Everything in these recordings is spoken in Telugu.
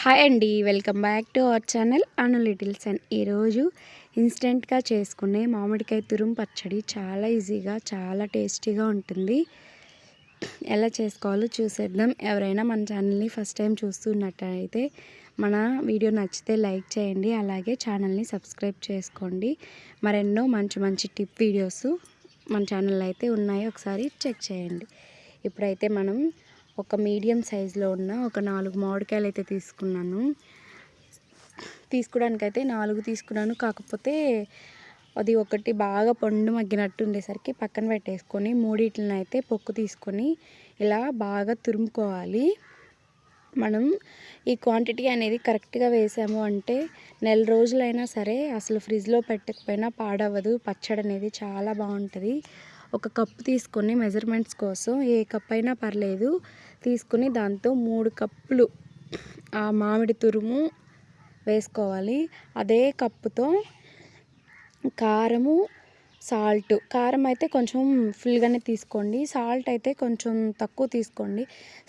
హాయ్ అండి welcome back to our channel Anu littles and ఈరోజు ఇన్స్టెంట్గా చేసుకునే మామిడికాయ తురుము పచ్చడి చాలా ఈజీగా చాలా టేస్టీగా ఉంటుంది. ఎలా చేసుకోవాలో చూసేద్దాం. ఎవరైనా మన ఛానల్ని ఫస్ట్ టైం చూస్తున్నట్టయితే మన వీడియో నచ్చితే లైక్ చేయండి అలాగే ఛానల్ని సబ్స్క్రైబ్ చేసుకోండి. మరెన్నో మంచి మంచి టిప్ వీడియోస్ మన ఛానల్ అయితే ఉన్నాయి. ఒకసారి చెక్ చేయండి. ఇప్పుడైతే మనం ఒక మీడియం సైజులో ఉన్న ఒక నాలుగు మామిడికాయలు అయితే తీసుకున్నాను. తీసుకోవడానికైతే నాలుగు తీసుకున్నాను. కాకపోతే అది ఒకటి బాగా పండు మగ్గినట్టు ఉండేసరికి పక్కన పెట్టేసుకొని మూడిట్లను అయితే పొక్కు తీసుకొని ఇలా బాగా తురుముకోవాలి. మనం ఈ క్వాంటిటీ అనేది కరెక్ట్గా వేసాము అంటే నెల రోజులైనా సరే అసలు ఫ్రిడ్జ్లో పెట్టకపోయినా పాడవదు పచ్చడి అనేది చాలా బాగుంటుంది. ఒక కప్పు తీసుకొని మెజర్మెంట్స్ కోసం ఏ కప్ అయినా పర్లేదు. తీసుకుని దాంతో మూడు కప్పులు ఆ మామిడి తురుము వేసుకోవాలి. అదే కప్పుతో కారము సాల్ట్. కారం అయితే కొంచెం ఫుల్గానే తీసుకోండి. సాల్ట్ అయితే కొంచెం తక్కువ తీసుకోండి.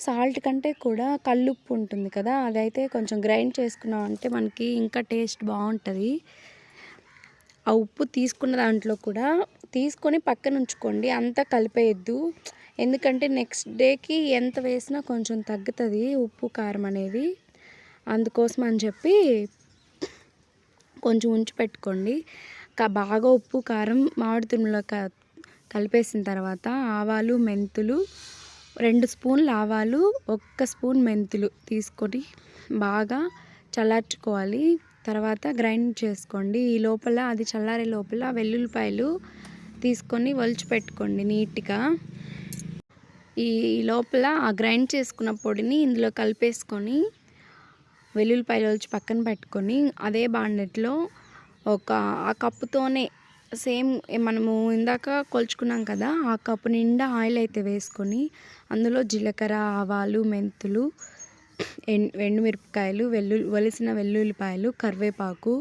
సాల్ట్ కంటే కూడా కల్లుప్పు ఉంటుంది కదా అదైతే కొంచెం గ్రైండ్ చేసుకున్నాం అంటే మనకి ఇంకా టేస్ట్ బాగుంటుంది. ఆ ఉప్పు తీసుకున్న దాంట్లో కూడా తీసుకొని పక్కన ఉంచుకోండి. అంతా కలిపేయద్దు. ఎందుకంటే నెక్స్ట్ డేకి ఎంత వేసినా కొంచెం తగ్గుతుంది ఉప్పు కారం అనేది. అందుకోసం అని చెప్పి కొంచెం ఉంచి పెట్టుకోండి. బాగా ఉప్పు కారం మామిడి తురుములో కలిపేసిన తర్వాత ఆవాలు మెంతులు రెండు స్పూన్లు ఆవాలు ఒక్క స్పూన్ మెంతులు తీసుకొని బాగా చల్లార్చుకోవాలి. తర్వాత గ్రైండ్ చేసుకోండి. ఈ లోపల అది చల్లారే లోపల వెల్లుల్లిపాయలు తీసుకొని వలిచి పెట్టుకోండి నీట్గా. ఈ లోపల ఆ గ్రైండ్ చేసుకున్న పొడిని ఇందులో కలిపేసుకొని వెల్లుల్లిపాయలు వలిచి పక్కన పెట్టుకొని అదే బాండెట్లో ఒక ఆ కప్పుతోనే సేమ్ మనము ఇందాక కొలుచుకున్నాం కదా ఆ కప్పు నిండా ఆయిల్ అయితే వేసుకొని అందులో జీలకర్ర ఆవాలు మెంతులు ఎండుమిరపకాయలు వెల్లు వలిసిన వెల్లుల్లిపాయలు కరివేపాకు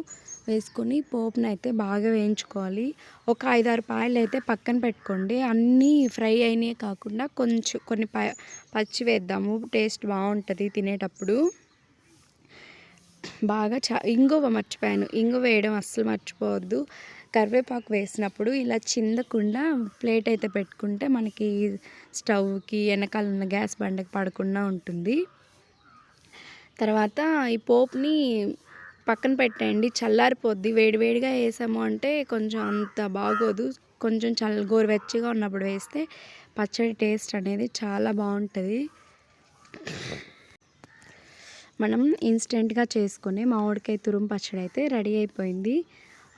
వేసుకొని పోపును అయితే బాగా వేయించుకోవాలి. ఒక ఐదారు పాయలు అయితే పక్కన పెట్టుకోండి. అన్నీ ఫ్రై అయినాయి కాకుండా కొంచెం కొన్ని పచ్చి వేద్దాము. టేస్ట్ బాగుంటుంది తినేటప్పుడు. బాగా చా ఇంగువ మర్చిపోయాను. ఇంగువ వేయడం అస్సలు మర్చిపోవద్దు. కరివేపాకు వేసినప్పుడు ఇలా చిందకుండా ప్లేట్ అయితే పెట్టుకుంటే మనకి స్టవ్కి వెనకాల ఉన్న గ్యాస్ బండకి పడకుండా ఉంటుంది. తర్వాత ఈ పోపుని పక్కన పెట్టండి చల్లారిపోద్ది. వేడివేడిగా వేసాము అంటే కొంచెం అంత బాగోదు. కొంచెం చల్ల గోరువెచ్చగా ఉన్నప్పుడు వేస్తే పచ్చడి టేస్ట్ అనేది చాలా బాగుంటుంది. మనం ఇన్స్టెంట్గా చేసుకునే మామిడికాయ తురుము పచ్చడి అయితే రెడీ అయిపోయింది.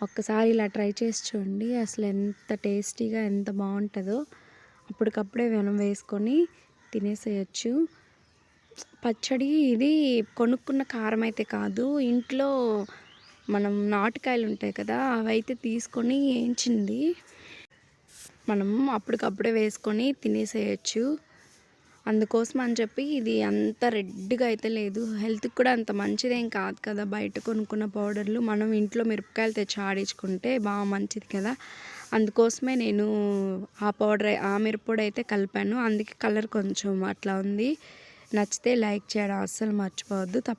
ఒక్కసారి ఇలా ట్రై చేసి చూడండి. అసలు ఎంత టేస్టీగా ఎంత బాగుంటుందో. అప్పటికప్పుడే మనం వేసుకొని తినేసేయచ్చు. పచ్చడి ఇది కొనుక్కున్న కారం అయితే కాదు. ఇంట్లో మనం నాటుకాయలు ఉంటాయి కదా అవైతే తీసుకొని వేయించింది మనం అప్పటికప్పుడే వేసుకొని తినేసేయచ్చు. అందుకోసం అని చెప్పి ఇది అంత రెడ్గా అయితే లేదు. హెల్త్కి కూడా అంత మంచిదేం కాదు కదా బయట కొనుక్కున్న పౌడర్లు. మనం ఇంట్లో మిరపకాయలు తెచ్చి ఆడించుకుంటే బాగా మంచిది కదా. అందుకోసమే నేను ఆ పౌడర్ ఆ మిరపొడి అయితే కలిపాను. అందుకే కలర్ కొంచెం అట్లా ఉంది. నచ్చితే లైక్ చేయడం అస్సలు మర్చిపోవద్దు. తప్ప